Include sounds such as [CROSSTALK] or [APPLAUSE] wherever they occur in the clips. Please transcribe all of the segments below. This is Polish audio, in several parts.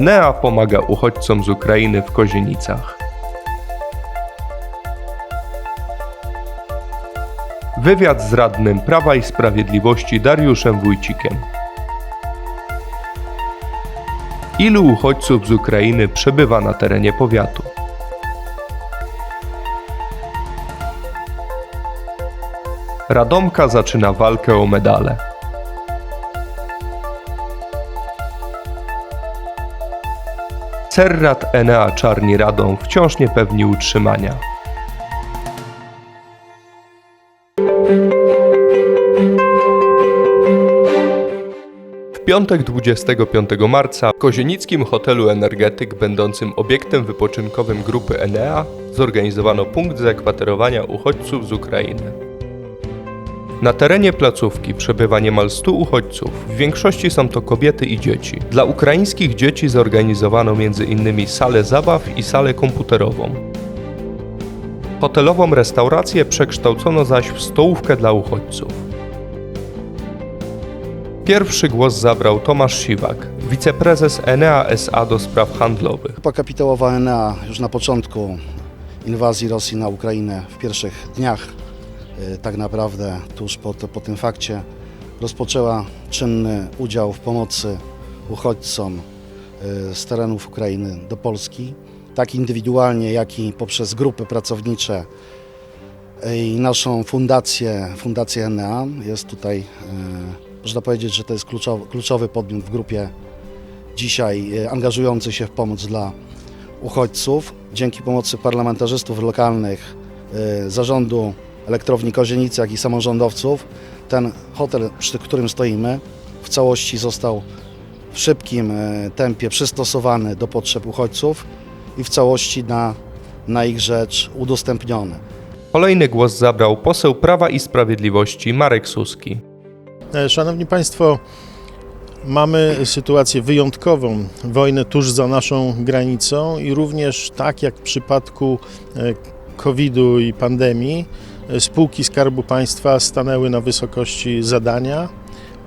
Enea pomaga uchodźcom z Ukrainy w Kozienicach. Wywiad z radnym Prawa i Sprawiedliwości Dariuszem Wójcikiem. Ilu uchodźców z Ukrainy przebywa na terenie powiatu? Radomka zaczyna walkę o medale. Cerrat Enea Czarni Radom wciąż niepewni utrzymania. W piątek 25 marca w kozienickim hotelu Energetyk, będącym obiektem wypoczynkowym grupy Enea, zorganizowano punkt zakwaterowania uchodźców z Ukrainy. Na terenie placówki przebywa niemal 100 uchodźców. W większości są to kobiety i dzieci. Dla ukraińskich dzieci zorganizowano m.in. salę zabaw i salę komputerową. Hotelową restaurację przekształcono zaś w stołówkę dla uchodźców. Pierwszy głos zabrał Tomasz Siwak, wiceprezes Enea SA do spraw handlowych. Grupa kapitałowa Enea już na początku inwazji Rosji na Ukrainę w pierwszych dniach, tak naprawdę tuż po, po tym fakcie, rozpoczęła czynny udział w pomocy uchodźcom y, z terenów Ukrainy do Polski, tak indywidualnie, jak i poprzez grupy pracownicze y, i naszą fundację, Fundację Enea. Jest tutaj, y, można powiedzieć, że to jest kluczowy, kluczowy podmiot w grupie dzisiaj angażujący się w pomoc dla uchodźców. Dzięki pomocy parlamentarzystów lokalnych, zarządu elektrowni Kozienice, jak i samorządowców, ten hotel, przy którym stoimy, w całości został w szybkim e, tempie przystosowany do potrzeb uchodźców i w całości na, na ich rzecz udostępniony. Kolejny głos zabrał poseł Prawa i Sprawiedliwości Marek Suski. E, Szanowni Państwo, mamy sytuację wyjątkową, wojnę tuż za naszą granicą i również tak jak w przypadku e, COVID-u i pandemii, spółki Skarbu Państwa stanęły na wysokości zadania,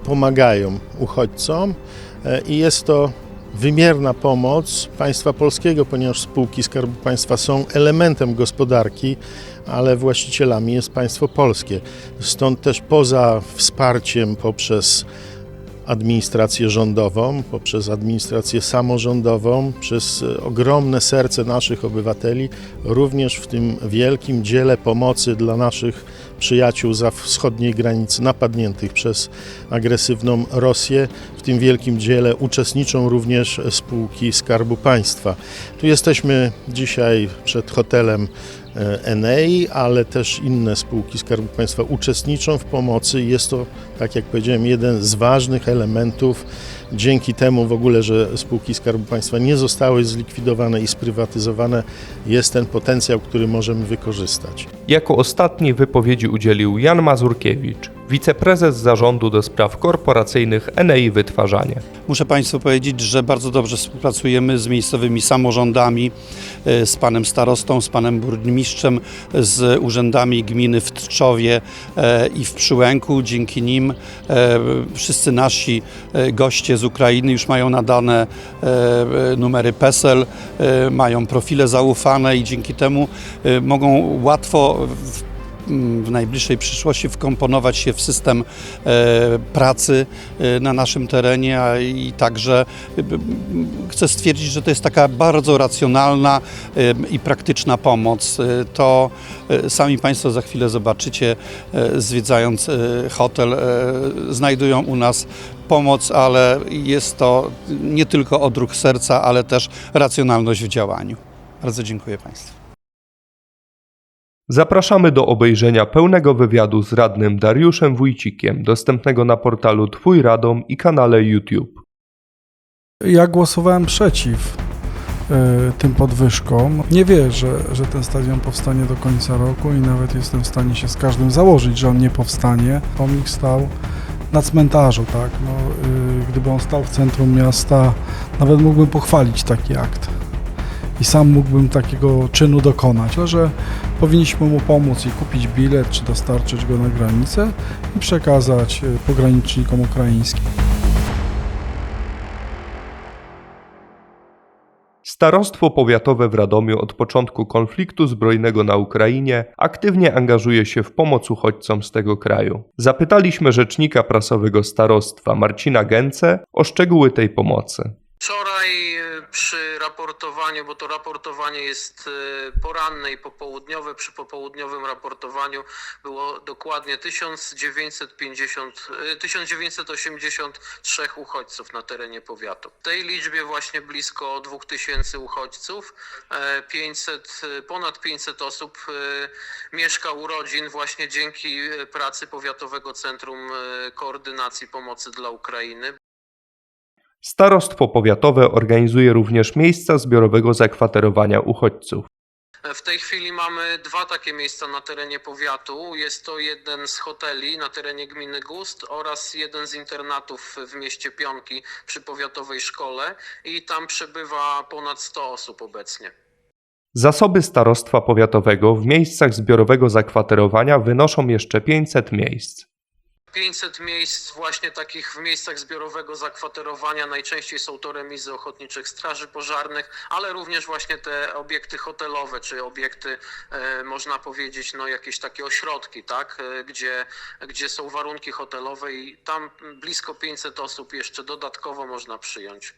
pomagają uchodźcom e, i jest to wymierna pomoc państwa polskiego, ponieważ spółki Skarbu Państwa są elementem gospodarki, ale właścicielami jest państwo polskie. Stąd też poza wsparciem poprzez administrację rządową, poprzez administrację samorządową, przez e, ogromne serce naszych obywateli, również w tym wielkim dziele pomocy dla naszych przyjaciół za wschodniej granicy napadniętych przez agresywną Rosję. W tym wielkim dziele uczestniczą również spółki Skarbu Państwa. Tu jesteśmy dzisiaj przed hotelem Enei, ale też inne spółki Skarbu Państwa uczestniczą w pomocy. Jest to, tak jak powiedziałem, jeden z ważnych elementów. Dzięki temu w ogóle, że spółki Skarbu Państwa nie zostały zlikwidowane i sprywatyzowane, jest ten potencjał, który możemy wykorzystać. Jako ostatni wypowiedzi udzielił Jan Mazurkiewicz, wiceprezes zarządu do spraw korporacyjnych Enei Wytwarzanie. Muszę Państwu powiedzieć, że bardzo dobrze współpracujemy z miejscowymi samorządami, e, z panem starostą, z panem burmistrzem, z urzędami gminy w Tczowie e, i w Przyłęku. Dzięki nim e, wszyscy nasi goście z Ukrainy już mają nadane numery PESEL, mają profile zaufane i dzięki temu mogą łatwo w w najbliższej przyszłości wkomponować się w system e, pracy e, na naszym terenie, a i także e, chcę stwierdzić, że to jest taka bardzo racjonalna i praktyczna pomoc. To sami Państwo za chwilę zobaczycie, zwiedzając hotel, znajdują u nas pomoc, ale jest to nie tylko odruch serca, ale też racjonalność w działaniu. Bardzo dziękuję Państwu. Zapraszamy do obejrzenia pełnego wywiadu z radnym Dariuszem Wójcikiem, dostępnego na portalu Twój Radom i kanale YouTube. Ja głosowałem przeciw e, tym podwyżkom. Nie wierzę, że ten stadion powstanie do końca roku i nawet jestem w stanie się z każdym założyć, że on nie powstanie. Pomnik stał na cmentarzu, tak. No, y, gdyby on stał w centrum miasta, nawet mógłbym pochwalić taki akt. I sam mógłbym takiego czynu dokonać, ale że powinniśmy mu pomóc i kupić bilet, czy dostarczyć go na granicę i przekazać y, pogranicznikom ukraińskim. Starostwo Powiatowe w Radomiu od początku konfliktu zbrojnego na Ukrainie aktywnie angażuje się w pomoc uchodźcom z tego kraju. Zapytaliśmy rzecznika prasowego starostwa Marcina Gęce o szczegóły tej pomocy. Wczoraj e, przy raportowaniu, bo to raportowanie jest e, poranne i popołudniowe, przy popołudniowym raportowaniu było dokładnie 1950, e, 1983 uchodźców na terenie powiatu. W tej liczbie właśnie blisko 2000 uchodźców, e, 500, e, ponad 500 osób e, mieszka u rodzin właśnie dzięki e, pracy Powiatowego Centrum e, Koordynacji Pomocy dla Ukrainy. Starostwo Powiatowe organizuje również miejsca zbiorowego zakwaterowania uchodźców. W tej chwili mamy dwa takie miejsca na terenie powiatu. Jest to jeden z hoteli na terenie gminy Gust oraz jeden z internatów w mieście Pionki przy powiatowej szkole i tam przebywa ponad 100 osób obecnie. Zasoby Starostwa Powiatowego w miejscach zbiorowego zakwaterowania wynoszą jeszcze 500 miejsc. 500 miejsc właśnie takich w miejscach zbiorowego zakwaterowania. Najczęściej są to remizy ochotniczych straży pożarnych, ale również właśnie te obiekty hotelowe, czy obiekty, e, można powiedzieć, no jakieś takie ośrodki, tak, e, gdzie, gdzie są warunki hotelowe i tam blisko 500 osób jeszcze dodatkowo można przyjąć.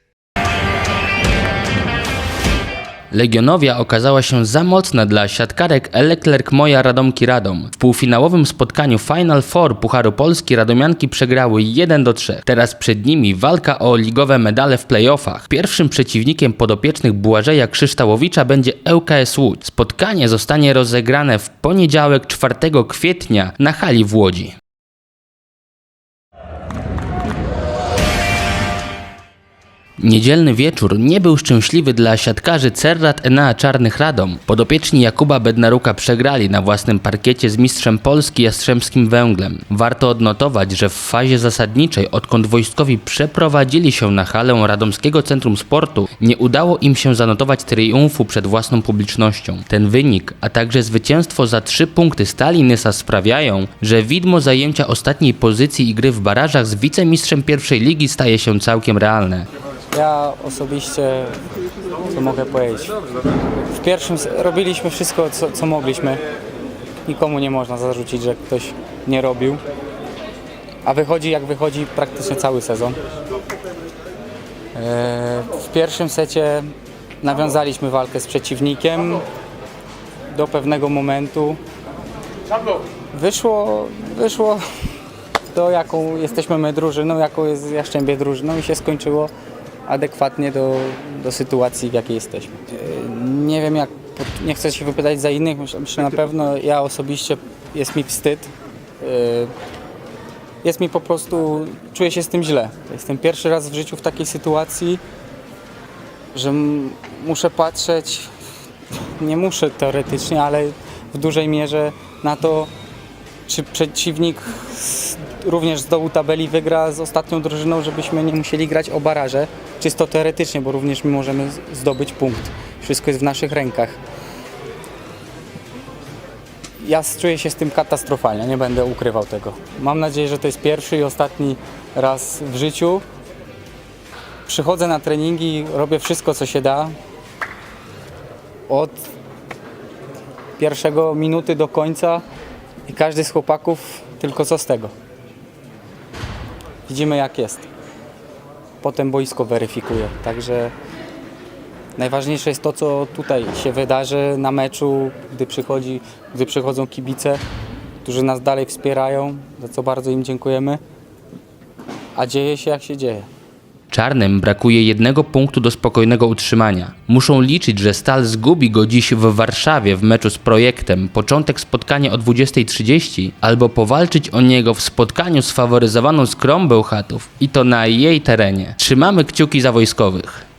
Legionowia okazała się za mocna dla siatkarek Eleklerk Moja Radomki Radom. W półfinałowym spotkaniu Final Four Pucharu Polski Radomianki przegrały 1 do 3. Teraz przed nimi walka o ligowe medale w playoffach. Pierwszym przeciwnikiem podopiecznych Błażeja Krzyształowicza będzie ŁKS Łódź. Spotkanie zostanie rozegrane w poniedziałek 4 kwietnia na hali w Łodzi. Niedzielny wieczór nie był szczęśliwy dla siatkarzy Cerrat Enea Czarnych Radom. Podopieczni Jakuba Bednaruka przegrali na własnym parkiecie z mistrzem Polski Jastrzębskim Węglem. Warto odnotować, że w fazie zasadniczej, odkąd wojskowi przeprowadzili się na halę Radomskiego Centrum Sportu, nie udało im się zanotować triumfu przed własną publicznością. Ten wynik, a także zwycięstwo za trzy punkty Stali Nysa sprawiają, że widmo zajęcia ostatniej pozycji i gry w barażach z wicemistrzem pierwszej ligi staje się całkiem realne. Ja osobiście, co mogę powiedzieć, w pierwszym robiliśmy wszystko, co, co mogliśmy. Nikomu nie można zarzucić, że ktoś nie robił. A wychodzi jak wychodzi praktycznie cały sezon. E, W pierwszym secie nawiązaliśmy walkę z przeciwnikiem do pewnego momentu. Wyszło, wyszło [LAUGHS] to, jaką jesteśmy my drużyną, jaką jest Jaszczębie drużyną i się skończyło adekwatnie do, do sytuacji, w jakiej jesteśmy. Yy, Nie wiem, jak, nie chcę się wypowiadać za innych, myślę, na pewno ja osobiście jest mi wstyd. Yy, Jest mi po prostu, czuję się z tym źle. Jestem pierwszy raz w życiu w takiej sytuacji, że muszę patrzeć, nie muszę teoretycznie, ale w dużej mierze na to, czy przeciwnik z, również z dołu tabeli wygra z ostatnią drużyną, żebyśmy nie musieli grać o baraże, czysto teoretycznie, bo również my możemy zdobyć punkt. Wszystko jest w naszych rękach. Ja czuję się z tym katastrofalnie, nie będę ukrywał tego. Mam nadzieję, że to jest pierwszy i ostatni raz w życiu. Przychodzę na treningi, robię wszystko, co się da. Od pierwszego minuty do końca i każdy z chłopaków tylko co z tego. Widzimy jak jest. Potem boisko weryfikuje. Także najważniejsze jest to, co tutaj się wydarzy na meczu, gdy, przychodzi, gdy przychodzą kibice, którzy nas dalej wspierają, za co bardzo im dziękujemy. A dzieje się jak się dzieje. Czarnym brakuje jednego punktu do spokojnego utrzymania. Muszą liczyć, że Stal zgubi go dziś w Warszawie w meczu z projektem, początek spotkania o 20.30, albo powalczyć o niego w spotkaniu z faworyzowaną Skrą Bełchatów i to na jej terenie. Trzymamy kciuki za wojskowych.